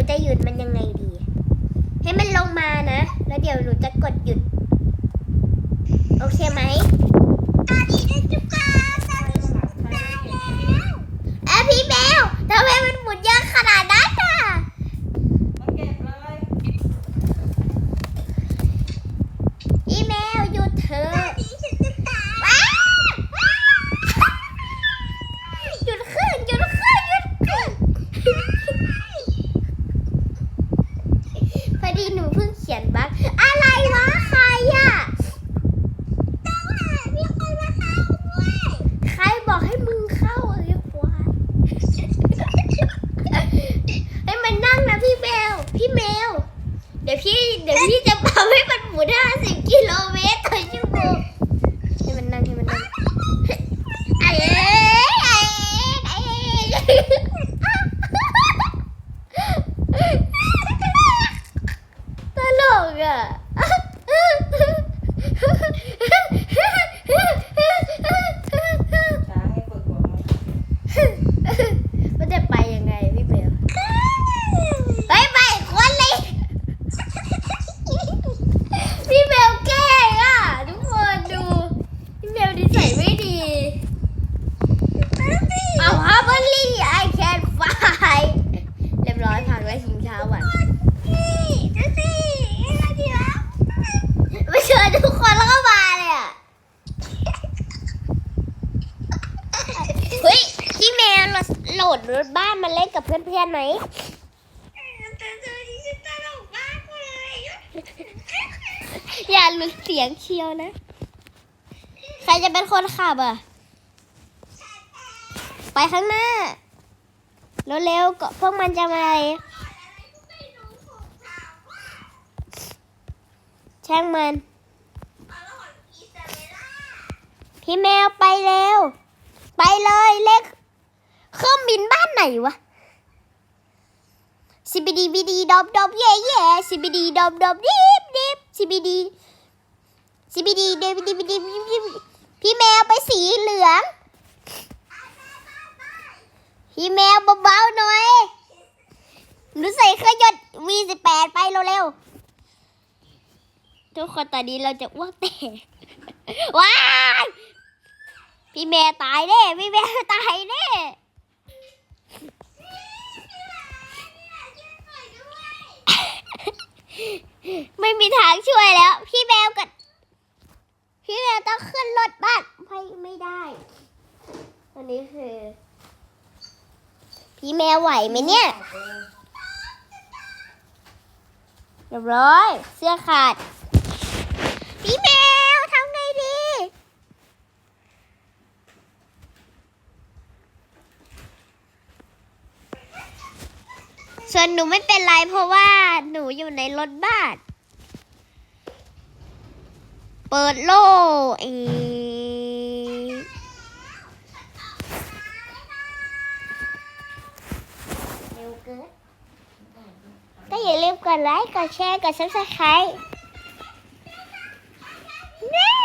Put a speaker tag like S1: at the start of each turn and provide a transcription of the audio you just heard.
S1: นนี้หนูจะหยุดมันยังไงดี ให้มันลงมานะ แล้วเดี๋ยวหนูจะกดหยุด โอเคไหม
S2: ตอนนี้ได้จุกาตอนนี้ได้แล้ว
S1: เอ้ยพี่แมวทำไมมันหมุนเยอะขนาดนั้นอะ
S3: มาเก็บเลย
S1: พี่แมวหยุดเถ
S2: ต
S1: อะ
S2: อนนี้ฉันจะตาย
S1: ว้าวหยุดเครื่องหยุดเครื่องหยุดเครื่องพอดีหนูเพิ่งเขียนบั๊กอะไรวะใครอะ
S2: ต้องหามีคนมาเข้าด้วย
S1: ใครบอกให้มึงเข้าเอ้ยควายให้มันนั่งนะพี่แมว พี่แมว เดี๋ยวพี่เดี๋ยวพี่จะทำให้มันหมุน50กิโลเมตรต่อชั่วโมงให้มันนั่งให้มันนั่งไอ้เอ้ยไอ้เอ้ยไอ้เอ้ยตลกอะ
S3: ช้างให้ฝึกหัวมัน
S1: มันจะไปยังไงพี่เบลไปไปคนเลย พี่เบลแกล้งอะ ทุกคนดู พี่เบลดีใส่ไม่ดี เอาฮาร์บอลี่ไอแคนไฟเรียบร้อยพังแล้วชิงช้าวัน
S2: นี่ดูสิอะไรดีวะ
S1: ไม่เชิญทุกคนแล้วก็มาเลยอะ เฮ้ย พี่แมวโหล ดรถบ้านมาเล่นกับเพื่อนๆไหม
S2: แต่ตอนนี้ฉันตลกมากเลย
S1: อย่าหลุดเสียงเชียวนะ ใครจะเป็นคนขับอะ ไปข้างหน้า เร็วๆก็พวกมันจะมาเลยช่างมัน พี่แมวไปเร็ว ไปเลยเลข เครื่องบินบ้านไหนวะซีบีดีบีดีดอบดอบเย่เย่ซีบีดีดอบดอบดิบดิบซีบีดีซีบีดีเดบิดีบีดีพี่แมวไปสีเหลือง พี่แมวเบาๆหน่อยหนูใส่เครื่องยนต์ V18 ไปเร็วๆทุกคนตอนนี้เราจะอ้วกแตกว้ายพี่แม่ตายแน่พี่แม่ตายแน่ไม่มีทางช่วยแล้ว พี่แมวกับ พี่แมวต้องขึ้นรถบ้านไม่ไม่ได้อัน นี้คือพี่แมวไหวไหมเนี่ยเรียบร้อย เสื้อขาด พี่แมวทำไงดี ส่วนหนูไม่เป็นไรเพราะว่าหนูอยู่ในรถบ้าน เปิดโล่เอง ก็อย่าลืมกดไลค์ กดแชร์ กดซับสไคร b e